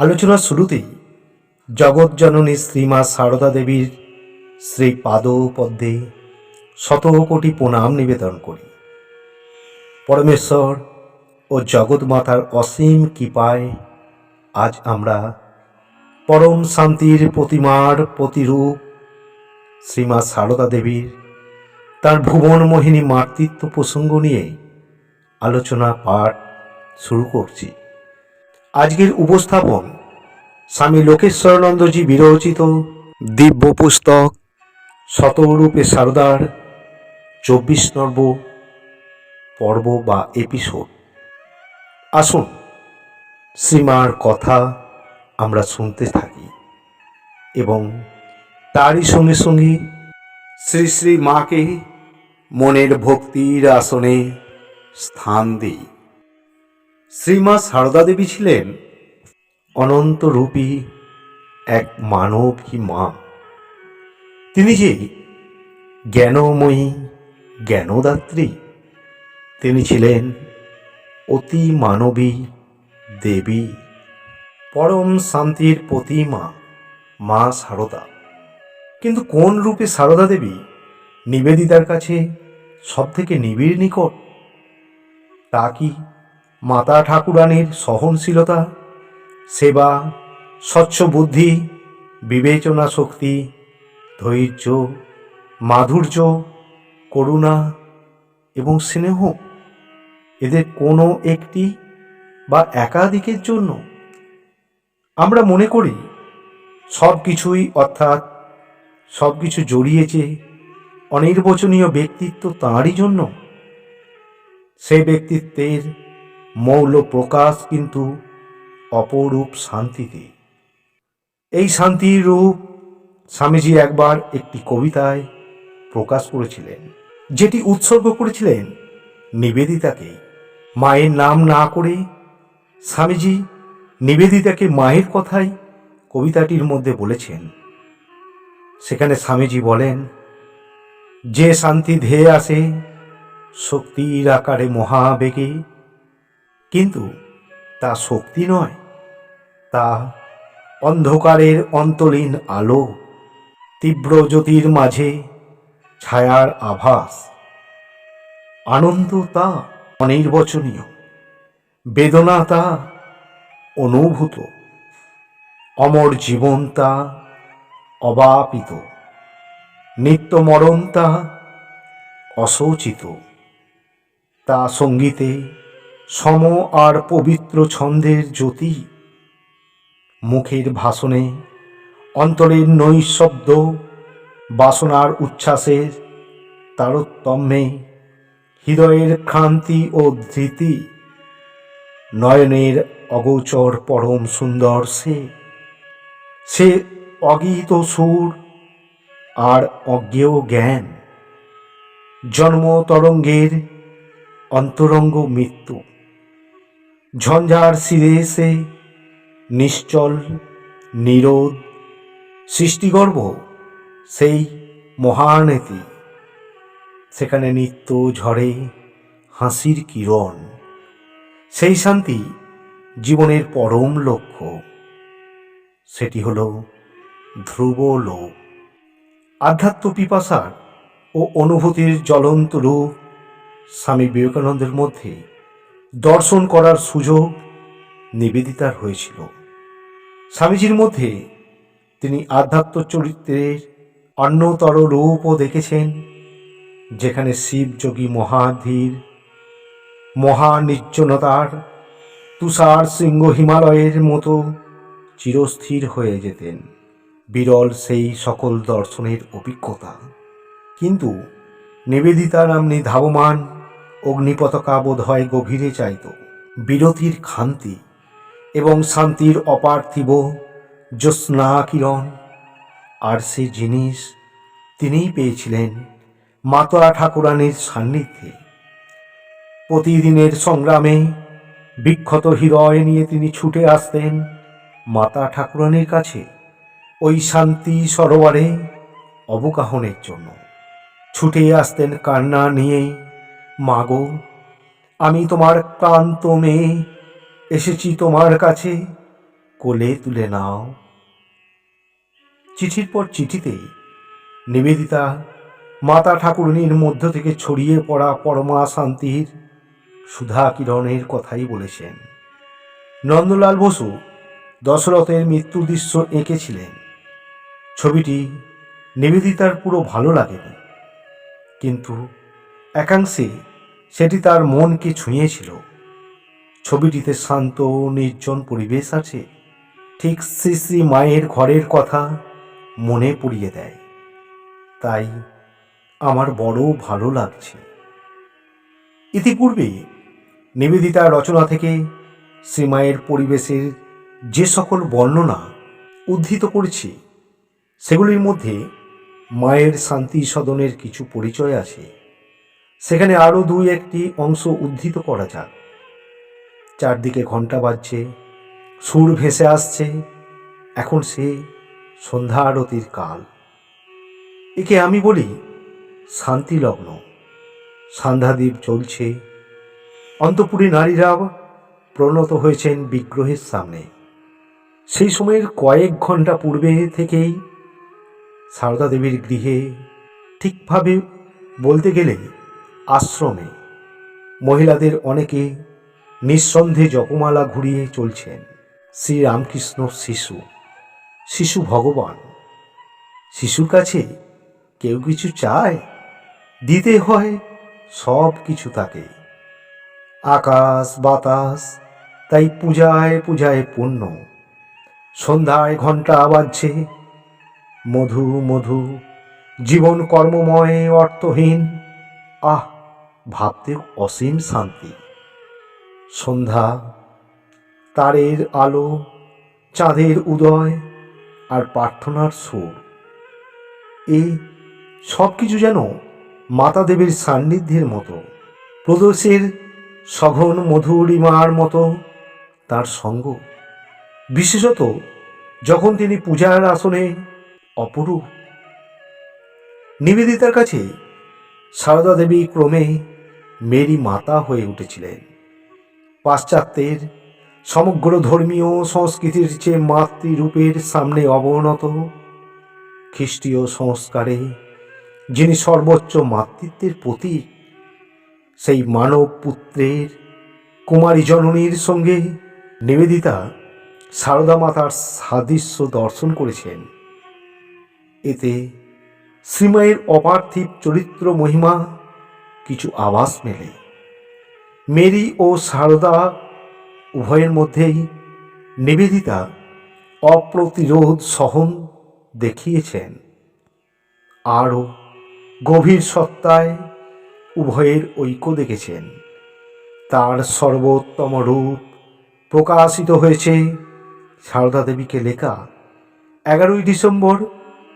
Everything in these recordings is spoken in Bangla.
আলোচনার শুরুতেই জগৎজননী শ্রীমা সারদা দেবীর শ্রী পাদ পদ্মে শত কোটি প্রণাম নিবেদন করি। পরমেশ্বর ও জগৎমাতার অসীম কৃপায় আজ আমরা পরম শান্তির প্রতিমার প্রতিরূপ শ্রীমা সারদা দেবীর তার ভুবন মোহিনী মাতৃত্ব প্রসঙ্গ নিয়ে আলোচনা পাঠ শুরু করছি। আজকের উপস্থাপন স্বামী লোকেশ্বরানন্দজি বিরচিত দিব্য পুস্তক শতরূপে সারদার চব্বিশ নর্ব পর্ব বা এপিসোড আসুন শ্রীমার কথা আমরা শুনতে থাকি এবং তারই সঙ্গে সঙ্গে শ্রী শ্রী মাকে মনের ভক্তির আসনে স্থান দিই। শ্রীমা সারদা দেবী ছিলেন অনন্তরূপী এক মানবী মা। তিনি যে জ্ঞানময়ী, জ্ঞানদাত্রী, তিনি ছিলেন অতি মানবী দেবী। পরম শান্তির প্রতিমা মা সারদা। কিন্তু কোন রূপে সারদা দেবী নিবেদিতার কাছে সব থেকে নিবিড় নিকট, তা কি মাতা ঠাকুরানীর সহনশীলতা, সেবা, স্বচ্ছ বুদ্ধি, বিবেচনা শক্তি, ধৈর্য, মাধুর্য, করুণা এবং স্নেহ এদের কোনো একটি বা একাধিকের জন্য। আমরা মনে করি সব কিছুই অর্থাৎ সব কিছু জড়িয়েছে অনির্বচনীয় ব্যক্তিত্ব তাঁরই জন্য। সেই ব্যক্তিত্বের মৌল প্রকাশ কিন্তু অপরূপ শান্তিতে। এই শান্তির রূপ স্বামীজি একবার একটি কবিতায় প্রকাশ করেছিলেন, যেটি উৎসর্গ করেছিলেন নিবেদিতাকে। মায়ের নাম না করে স্বামীজি নিবেদিতাকে মায়ের কথাই কবিতাটির মধ্যে বলেছেন। সেখানে স্বামীজি বলেন, যে শান্তি ধেয়ে আসে, শক্তির আকারে মহাবেগে কিন্তু তা শক্তি নয়, তা অন্ধকারের অন্তলীন আলো, তীব্র জ্যোতির মাঝে ছায়ার আভাস। আনন্দ তা অনির্বচনীয়, বেদনা তা অনুভূত, অমর জীবন তা অবাপিত, নিত্য মরণ তা অশোচিত। তা সঙ্গীতে সম আর পবিত্র ছন্দের জ্যোতি। মুখের ভাষণে অন্তরের নৈশব্দ বাসনার উচ্ছ্বাসের তারতম্যে হৃদয়ের ক্রান্তি ও ধৃতি, নয়নের অগোচর পরম সুন্দর সে। সে অগীত সুর আর অজ্ঞেয় জ্ঞান, জন্ম তরঙ্গের অন্তরঙ্গ মৃত্যু। ঝঞ্ঝার সিরে এসে নিশ্চল নিরোধ সৃষ্টিগর্ভ সেই মহানেতি সেখানে নিত্য ঝরে হাসির কিরণ, সেই শান্তি জীবনের পরম লক্ষ্য। সেটি হল ধ্রুব লোক। আধ্যাত্ম পিপাসার ও অনুভূতির জ্বলন্ত রূপ স্বামী বিবেকানন্দের মধ্যে দর্শন করার সুযোগ নিবেদিতার হয়েছিল। স্বামীজির মধ্যে তিনি আধ্যাত্ম চরিত্রের অন্যতর রূপও দেখেছেন, যেখানে শিবযোগী মহাধীর মহানির্জনতার তুষার শৃঙ্গ হিমালয়ের মতো চিরস্থির হয়ে যেতেন। বিরল সেই সকল দর্শনের অভিজ্ঞতা। কিন্তু নিবেদিতা নামনি ধাবমান অগ্নিপতাকা বোধ হয় গভীরে চাইত বিরতির খান্তি এবং শান্তির অপার্থিব জ্যোৎস্না কিরণ। আর সে জিনিস তিনিই পেয়েছিলেন মাতা ঠাকুরানীর সান্নিধ্যে। প্রতিদিনের সংগ্রামে বিক্ষত হৃদয় নিয়ে তিনি ছুটে আসতেন মাতা ঠাকুরানীর কাছে ওই শান্তি সরোবরে অবগাহনের জন্য। ছুটে আসতেন কান্না নিয়ে মাগো, আমি তোমার ক্লান্ত মেয়ে, এসেছি তোমার কাছে, কোলে তুলে নাও। চিঠির পর চিঠিতে নিবেদিতা মাতা ঠাকুরনির মধ্য থেকে ছড়িয়ে পড়া পরমা শান্তির সুধা কিরণের কথাই বলেছেন। নন্দলাল বসু দশরথের মৃত্যুর দৃশ্য এঁকেছিলেন। ছবিটি নিবেদিতার পুরো ভালো লাগেনি। কিন্তু একাংশে সেটি তার মনকে ছুঁয়েছিল। ছবিটিতে শান্ত নির্জন পরিবেশ আছে। ঠিক শ্রী শ্রী মায়ের ঘরের কথা মনে পড়িয়ে দেয়। তাই আমার বড় ভালো লাগছে। ইতিপূর্বে নিবেদিতা রচনা থেকে শ্রীমায়ের পরিবেশের যে সকল বর্ণনা উদ্ধৃত করেছি, সেগুলির মধ্যে মায়ের শান্তি সদনের কিছু পরিচয় আছে। সেখানে আরও দুই একটি অংশ উদ্ধৃত করা যাক। চারদিকে ঘণ্টা বাজছে, সুর ভেসে আসছে, এখন সে সন্ধ্যা আরতির কাল। একে আমি বলি শান্তিলগ্ন। সান্ধ্যাদ্বীপ চলছে। অন্তপুরী নারীরা প্রণত হয়েছেন বিগ্রহের সামনে। সেই সময়ের কয়েক ঘণ্টা পূর্বে থেকেই সারদা দেবীর গৃহে ঠিকভাবে বলতে গেলে আশ্রমে। মহিলাদের অনেকে নিঃসন্দেহে জপমালা ঘুরিয়ে চলছেন। শ্রীরামকৃষ্ণ শিশু। শিশু ভগবান। শিশুর কাছে কেউ কিছু চায়? দিতে হয় সব কিছু তাকে। আকাশ, বাতাস, তাই পূজায় পূজায় পূর্ণ। সন্ধ্যায় ঘণ্টা বাজছে। মধু মধু। জীবন কর্মময়, অর্থহীন। আহ, ভাবতে অসীম শান্তি। সন্ধ্যা, তারের আলো, চাঁদের উদয় আর প্রার্থনার সুর। এই সব কিছু যেন মাতা দেবীর সান্নিধ্যের মতো, প্রদোষের সঘন মধুরিমার মতো তার সঙ্গ। বিশেষত যখন তিনি পূজার আসনে অপরূপ। নিবেদিতার কাছে সারদা দেবী ক্রমে মেরি মাতা হয়ে উঠেছিলেন। পাশ্চাত্যের সমগ্র ধর্মীয় সংস্কৃতির চেয়ে মাতৃরূপের সামনে অবনত, খ্রিস্টীয় সংস্কারে যিনি সর্বোচ্চ মাতৃত্বের প্রতীক, সেই মানব পুত্রের কুমারী জননীর সঙ্গে নিবেদিতা সারদা মাতার সাদৃশ্য দর্শন করেছেন। এতে শ্রীমায়ের অপার্থিব চরিত্র মহিমা, কিছু আভাস মেলে। মেরি ও সারদা উভয়ের মধ্যেই নিবেদিতা, অপ্রতিরোধ সহন দেখিয়েছেন। আরও গভীর সত্তায় উভয়ের ঐক্য দেখেছেন। তার সর্বোত্তম রূপ প্রকাশিত হয়েছে সারদা দেবীকে লেখা এগারোই ডিসেম্বর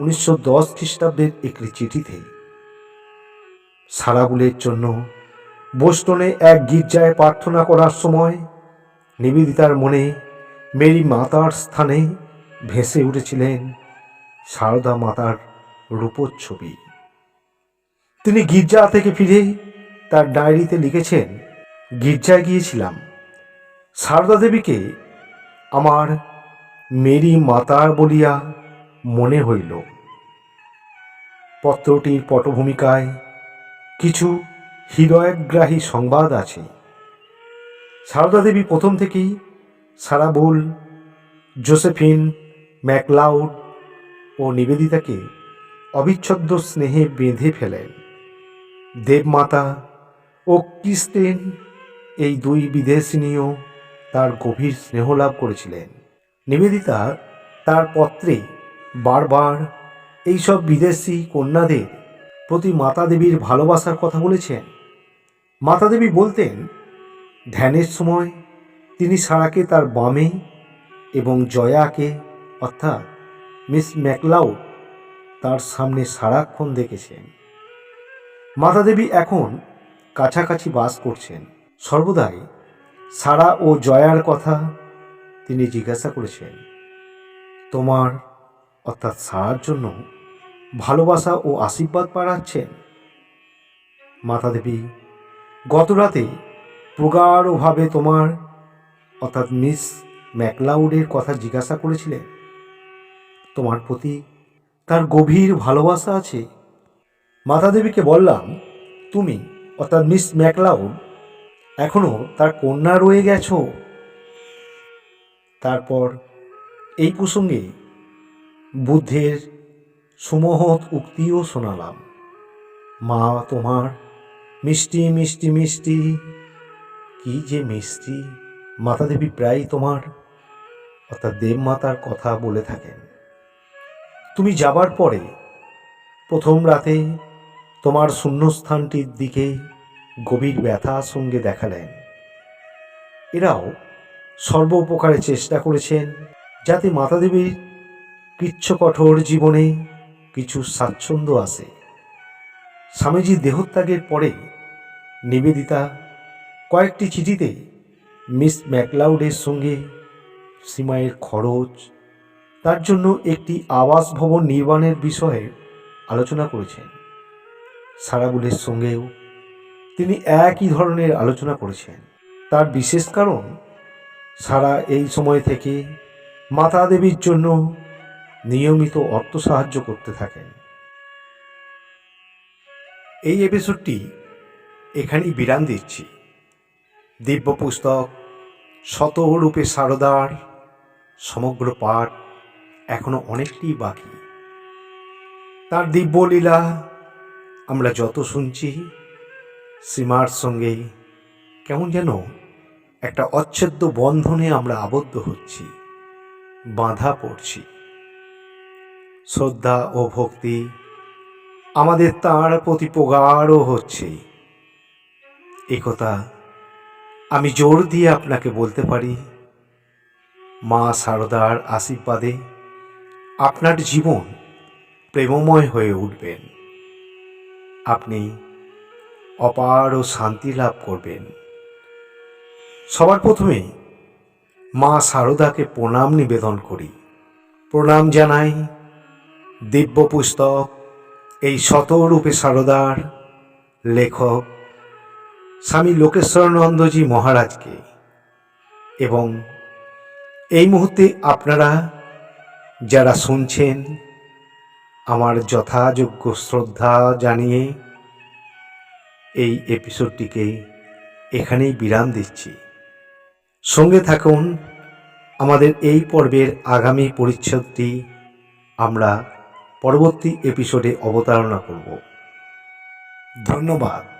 উনিশশো দশ খ্রিস্টাব্দের একটি চিঠিতে সারাগুলের জন্য বোস্টনে এক গির্জায় প্রার্থনা করার সময় নিবেদিতার মনে মেরি মাতার স্থানে ভেসে উঠেছিলেন সারদা মাতার রূপচ্ছবি। তিনি গির্জা থেকে ফিরে তার ডায়েরিতে লিখেছেন, গির্জায় গিয়েছিলাম। সারদা দেবীকে আমার মেরি মাতার বলিয়া মনে হইল। পত্রটির পটভূমিকায় কিছু হৃদয়গ্রাহী সংবাদ আছে। সারদা দেবী প্রথম থেকেই সারাবুল জোসেফিন, ম্যাকলাউড ও নিবেদিতাকে অবিচ্ছেদ্য স্নেহে বেঁধে ফেলেন। দেবমাতা ও ক্রিস্টেন এই দুই বিদেশিনীও তার গভীর স্নেহ লাভ করেছিলেন। নিবেদিতা তার পত্রে বারবার এইসব বিদেশি কন্যাদের প্রতি মাতা দেবীর ভালোবাসার কথা বলেছেন। মাতা দেবী বলতেন, ধ্যানের সময় তিনি সারাকে তার বামে এবং জয়াকে, অর্থাৎ মিস ম্যাকলাউ তার সামনে সারাক্ষণ দেখেছেন। মাতা দেবী এখন কাছাকাছি বাস করছেন। সর্বদাই সারা ও জয়ার কথা তিনি জিজ্ঞাসা করেছেন, তোমার অর্থাৎ সারার জন্য ভালোবাসা ও আশীর্বাদ পাড়াচ্ছেন মাতা দেবী, গত রাতে প্রগাঢ়ভাবে তোমার, অর্থাৎ মিস ম্যাকলাউডের কথা জিজ্ঞাসা করেছিলেন। তোমার প্রতি তার গভীর ভালোবাসা আছে। মাতা দেবীকে বললাম, তুমি, অর্থাৎ মিস ম্যাকলাউড, এখনও তার কন্যা রয়ে গেছো। তারপর এই প্রসঙ্গে বুদ্ধের সুমহৎ উক্তিও শোনালাম। মা তোমার মিষ্টি মিষ্টি মিষ্টি, কি যে মিষ্টি। মাতা দেবী প্রায় তোমার, অর্থাৎ দেবমাতার কথা বলে থাকেন। তুমি যাবার পরে প্রথম রাতে তোমার শূন্যস্থানটির দিকে গভীর ব্যথার সঙ্গে দেখালেন। এরাও সর্ব উপকারে চেষ্টা করেছেন যাতে মাতা দেবীর কৃচ্ছ কঠোর জীবনে কিছু স্বাচ্ছন্দ্য আসে স্বামীজির দেহত্যাগের পরে নিবেদিতা কয়েকটি চিঠিতে মিস ম্যাকলাউডের সঙ্গে সীমায়ের খরচ, তার জন্য একটি আবাস ভবন নির্মাণের বিষয়ে আলোচনা করেছেন। সারাবুলের সঙ্গেও তিনি একই ধরনের আলোচনা করেছেন। তার বিশেষ কারণ, সারা এই সময় থেকে মাতা দেবীর জন্য নিয়মিত অর্থ সাহায্য করতে থাকেন। এই এপিসোডটি এখানেই বিরাম দিচ্ছি। দিব্য পুস্তক, শতরূপে সারদার, সমগ্র পাঠ এখনও অনেকটি বাকি। তার দিব্য লীলা আমরা যত শুনছি সীমার সঙ্গে কেমন যেন একটা অচ্ছেদ্য বন্ধনে আমরা আবদ্ধ হচ্ছি, বাঁধা পড়ছি। শ্রদ্ধা ও ভক্তি আমাদের তাঁর প্রতি প্রগাঢ় হচ্ছে। একথা আমি জোর দিয়ে আপনাকে বলতে পারি। মা সারদার আশীর্বাদে আপনার জীবন প্রেমময় হয়ে উঠবেন। আপনি অপার ও শান্তি লাভ করবেন। সবার প্রথমে মা সারদাকে প্রণাম নিবেদন করি। প্রণাম জানাই দিব্য পুস্তক এই শতরূপে সারদার লেখক স্বামী লোকেশ্বরানন্দজি মহারাজকে। এবং এই মুহূর্তে আপনারা যারা শুনছেন, আমার যথাযোগ্য শ্রদ্ধা জানিয়ে এই এপিসোডটিকে এখানেই বিরাম দিচ্ছি। সঙ্গে থাকুন, আমাদের এই পর্বের আগামী পরিচ্ছদটি আমরা পরবর্তী এপিসোডে অবতারণা করব। ধন্যবাদ।